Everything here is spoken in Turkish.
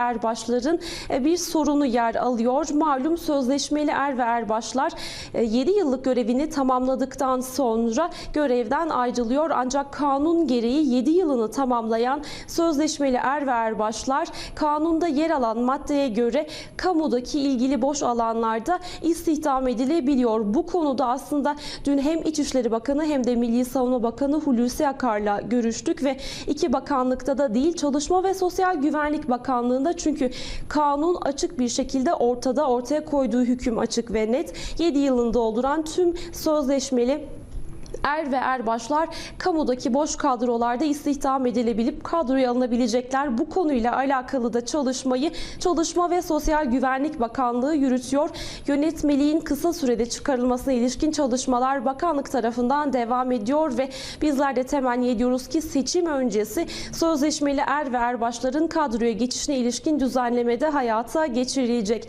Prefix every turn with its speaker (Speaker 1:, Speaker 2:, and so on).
Speaker 1: erbaşların e, bir sorunu yer alıyor. Malum sözleşmeli er ve erbaşlar 7 yıllık görevini tamamladıktan sonra görevden ayrılıyor. Ancak kanun gereği 7 yılını tamamlayan sözleşmeli er ve erbaşlar kanunda yer alan maddeye göre kamudaki ilgili boş alanlarda istihdam edilebiliyor. Bu konuda aslında dün hem İçişleri Bakanı hem de Milli Savunma Bakanı Hulusi Akar'la görüştük ve iki bakanlıkta da değil Çalışma ve Sosyal Güvenlik Bakanlığı'nda çünkü kanun açık bir şekilde ortada ortaya koyduğu hüküm açık ve net. 7 yılını dolduran tüm sözleşmeli Er ve erbaşlar kamudaki boş kadrolarda istihdam edilebilip kadroya alınabilecekler. Bu konuyla alakalı da çalışmayı Çalışma ve Sosyal Güvenlik Bakanlığı yürütüyor. Yönetmeliğin kısa sürede çıkarılmasına ilişkin çalışmalar bakanlık tarafından devam ediyor ve bizler de temenni ediyoruz ki seçim öncesi sözleşmeli er ve erbaşların kadroya geçişine ilişkin düzenlemede hayata geçirilecek.